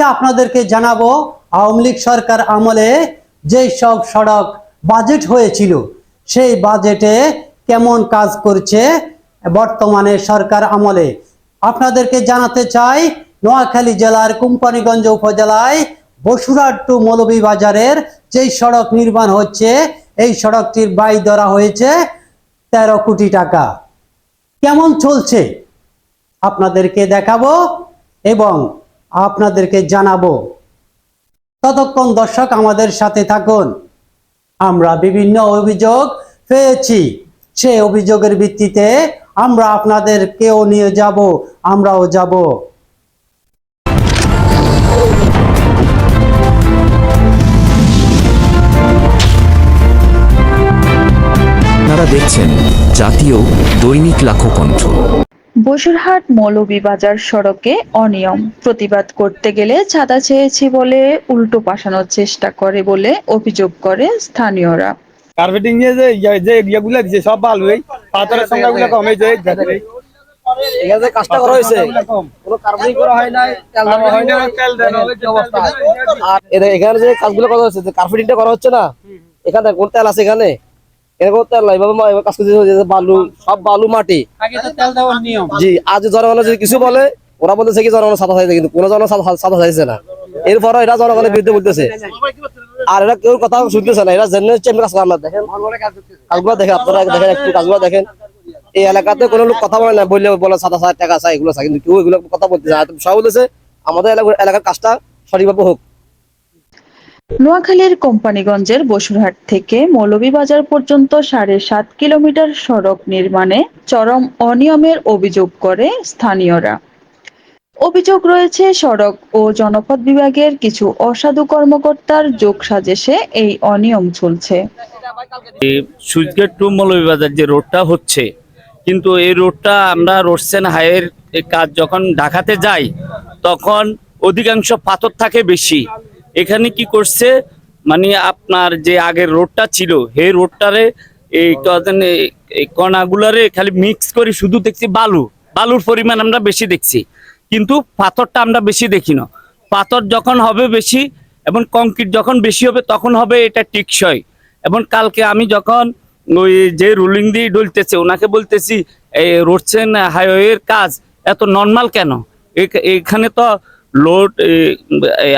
আজকে আপনাদেরকে জানাব, আওয়ামী লীগ সরকার আমলে যেই সব সড়ক বাজেট হয়েছিল, সেই বাজেটে কেমন কাজ করছে বর্তমানে সরকার আমলে। আপনাদেরকে জানাতে চাই, নোয়াখালী জেলার কোম্পানিগঞ্জ উপজেলায় বসুরহাট টু মৌলভীবাজারের যেই সড়ক নির্মাণ হচ্ছে, এই সড়কটির বাই ধরা হয়েছে তেরো কোটি টাকা। কেমন চলছে? আপনাদেরকে দেখাবো এবং আপনাদেরকে জানাব। ততক্ষণ দর্শক আমাদের সাথে থাকুন। আমরা বিভিন্ন অভিযোগ পেয়েছি। সেই অভিযোগের ভিত্তিতে আমরা আপনাদেরকেও নিয়ে যাব, আমরাও যাব। আপনারা দেখছেন জাতীয় দৈনিক লাখকণ্ঠ বসুরহাট মৌলভীবাজার সড়কে অনিয়ম। প্রতিবাদ করতে গেলে ছাতা চেয়েছি বলে উল্টো পাঠানোর চেষ্টা করে বলে অভিযোগ করে স্থানীয়রা। কার্পেটিং নিয়ে যে যে ইয়েগুলো দিছে সব পাথরের সংখ্যা গুলো কমে যায় এখানে যে কাজটা করা হয়েছে কোনো কার্বনিক করা হয় নাই তেল দেওয়া হয় নাই কি অবস্থা। আর এখানে যে কাজগুলো করা হচ্ছে যে কার্পেটিংটা করা হচ্ছে না এখানে কোন তেল আছে এখানে? এখানে কোন তেল এভাবে কাজ করতে বালু সব বালু মাটি। জি আজ জনগণ যদি কিছু বলে ওরা বলতেছে কি জনগণ সাদা চাইছে কিন্তু কোনো জনগণ সাদা- সাদা চাইছে না। এরপর এটা জনগণের বিরুদ্ধে বলতেছে। আর এরা কেউ কথা শুনতেছে না জেনে কাজ দেখেন। কাজগুলো দেখেন আপনারা দেখেন একটু কাজগুলো দেখেন। এই এলাকাতে কোনো লোক কথা বলে না বললে বলে সাদা টাকা চাই এগুলো চাই কিন্তু কেউ এগুলো কথা বলতেছে না। সব বলেছে আমাদের এলাকা- এলাকার কাজটা সঠিকভাবে হোক। নোয়াখালীর কোম্পানিগঞ্জের বসুরহাট থেকে মৌলভীবাজার পর্যন্ত সাড়ে সাত কিলোমিটার সড়ক নির্মাণে চরম অনিয়মের অভিযোগ করে স্থানীয়রা। অভিযোগ রয়েছে, সড়ক ও জনপদ বিভাগের কিছু অসাধু কর্মকর্তার যোগ সাজেশে এই অনিয়ম চলছে। টু মৌলভীবাজার যে রোডটা হচ্ছে, কিন্তু এই রোডটা আমরা রোডসেন হাইয়ের কাজ যখন ঢাকাতে যাই, তখন অধিকাংশ পাথর থাকে বেশি। এখানে কি করছে? মানে আপনার যে আগের রোডটা ছিল হে রোডটারে এই কণাগুলারে খালি মিক্স করে শুধু দেখছি বালু। বালুর পরিমাণ আমরা বেশি দেখছি। কিন্তু পাথরটা আমরা বেশি দেখি না। পাথর যখন হবে বেশি এবং কংক্রিট যখন বেশি হবে তখন হবে এটা টিকসই। এবং কালকে আমি যখন ওই যে রুলিং দিয়ে ডলতেছে ওনাকে বলতেছি এই রোডসেন হাইওয়ের কাজ এত নর্মাল কেন? এখ- এখানে তো লোড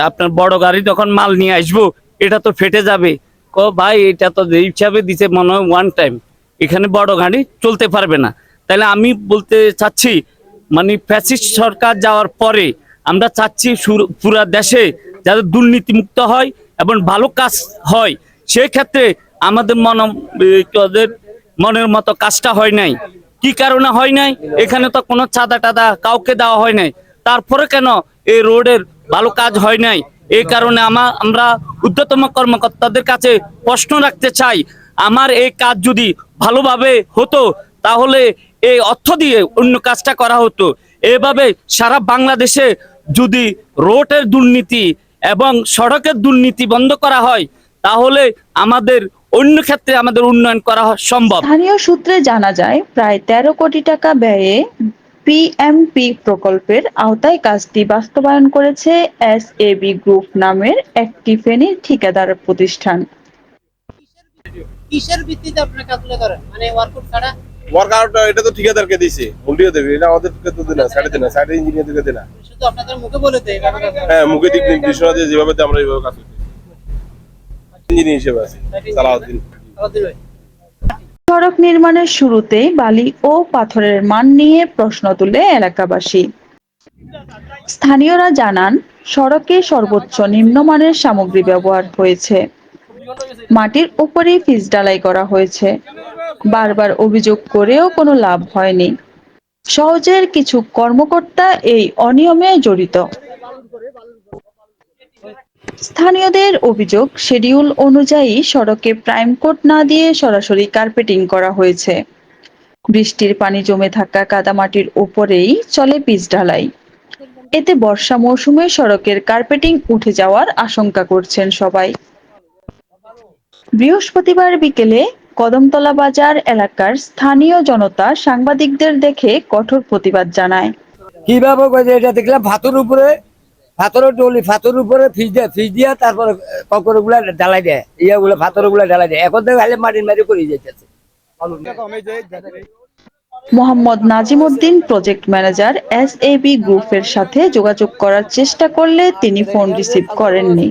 আপনার বড় গাড়ি যখন মাল নিয়ে আসব, এটা তো ফেটে যাবে। ক, ভাই, এটা তো হিসাবে দিছে মনে হয় ওয়ান টাইম এখানে বড় গাড়ি চলতে পারবে না। তাহলে আমি বলতে চাচ্ছি মানে ফ্যাসিস্ট সরকার যাওয়ার পরে আমরা চাচ্ছি পুরা দেশে যাতে দুর্নীতিমুক্ত হয় এবং ভালো কাজ হয়। সেই ক্ষেত্রে আমাদের মন মনের মতো কাজটা হয় নাই। কি কারণে হয় নাই? এখানে তো কোনো চাঁদা টাদা কাউকে দেওয়া হয় নাই। তারপরে কেন এই রোডের ভালো কাজ হয় নাই। এই কারণে আমা আমরা ঊর্ধ্বতম কর্মকর্তাদের কাছে প্রশ্ন রাখতে চাই, আমার এই কাজ যদি ভালোভাবে হতো, তাহলে এই অর্থ দিয়ে অন্য কাজটা করা হতো। এভাবে সারা বাংলাদেশে যদি রোডের দুর্নীতি এবং সড়কের দুর্নীতি বন্ধ করা হয়, তাহলে আমাদের অন্য ক্ষেত্রে আমাদের উন্নয়ন করা সম্ভব। স্থানীয় সূত্রে জানা যায়, প্রায় তেরো কোটি টাকা ব্যয়ে পিএমপি প্রকল্পের আওতায় কাজটি বাস্তবায়ন করেছে এস এ বি গ্রুপ নামের একটি ফেনীর ঠিকাদার প্রতিষ্ঠান। কিসের ভিত্তিতে আপনার কাজগুলো করেন? মানে ওয়ার্কআউট ছাড়া? ওয়ার্কআউট এটা তো ঠিকাদারকে দিছে দেবে এটা আমাদেরকে তো দিনা সাইডে দিনা সাইডে ইঞ্জিনিয়ারদেরকে দিনা। শুধু আপনাদের মুখে বলে দেয়। হ্যাঁ মুখে দিক নির্দেশনা দিয়ে যেভাবে আমরা এইভাবে কাজ করছি ইঞ্জিনিয়ার হিসেবে আছে সালাউদ্দিন। আলাদিন ভাই। সড়ক নির্মাণের শুরুতেই বালি ও পাথরের মান নিয়ে প্রশ্ন তুলে এলাকাবাসী। স্থানীয়রা জানান, সড়কে সর্বোচ্চ নিম্নমানের সামগ্রী ব্যবহার হয়েছে। মাটির উপরেই পিচ ডালাই করা হয়েছে। বারবার অভিযোগ করেও কোনো লাভ হয়নি। সহজের কিছু কর্মকর্তা এই অনিয়মে জড়িত। স্থানীয়দের অভিযোগ, শিডিউল অনুযায়ী সড়কে প্রাইম কোট না দিয়ে সরাসরি কার্পেটিং করা হয়েছে। বৃষ্টির পানি জমে থাকা কাদামাটির উপরেই চলে পিচ ঢালাই। এতে বর্ষা মৌসুমে সড়কের কার্পেটিং উঠে যাওয়ার আশঙ্কা করছেন সবাই। বৃহস্পতিবার বিকেলে কদমতলা বাজার এলাকার স্থানীয় জনতা সাংবাদিকদের দেখে কঠোর প্রতিবাদ জানায়। কীভাবে এটা দেখলাম ভাতুর উপরে? ফাতরের ডলি ফাতরের উপরে ফিজ দেয় ফিজ দিয়া তারপরে ককরগুলা ঢালাই দেয় ইয়া গুলো ফাতরগুলা ঢালাই দেয়। এখন তো খালি মাটির মাটি করে যাইতেছে Mohammad Nazim Uddin project manager S A B গ্রুপের সাথে যোগাযোগ করার চেষ্টা করলে তিনি ফোন রিসিভ করেননি।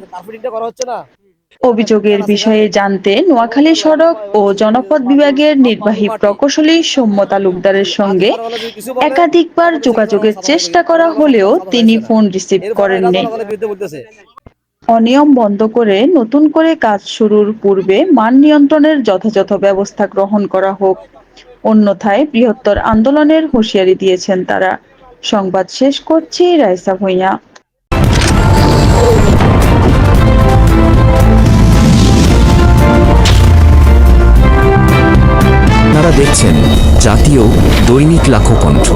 অভিযোগের বিষয়ে জানতে নোয়াখালী সড়ক ও জনপদ বিভাগের নির্বাহী প্রকৌশলী সৌম্য তালুকদারের সঙ্গে একাধিকবার যোগাযোগের চেষ্টা করা হলেও তিনি ফোন রিসিভ করেননি। অনিয়ম বন্ধ করে নতুন করে কাজ শুরুর পূর্বে মান নিয়ন্ত্রণের যথাযথ ব্যবস্থা গ্রহণ করা হোক। অন্যথায় বৃহত্তর আন্দোলনের হুঁশিয়ারি দিয়েছেন তারা। সংবাদ শেষ করছি, রাইসা ভুঁইয়া। লাখো কণ্ঠ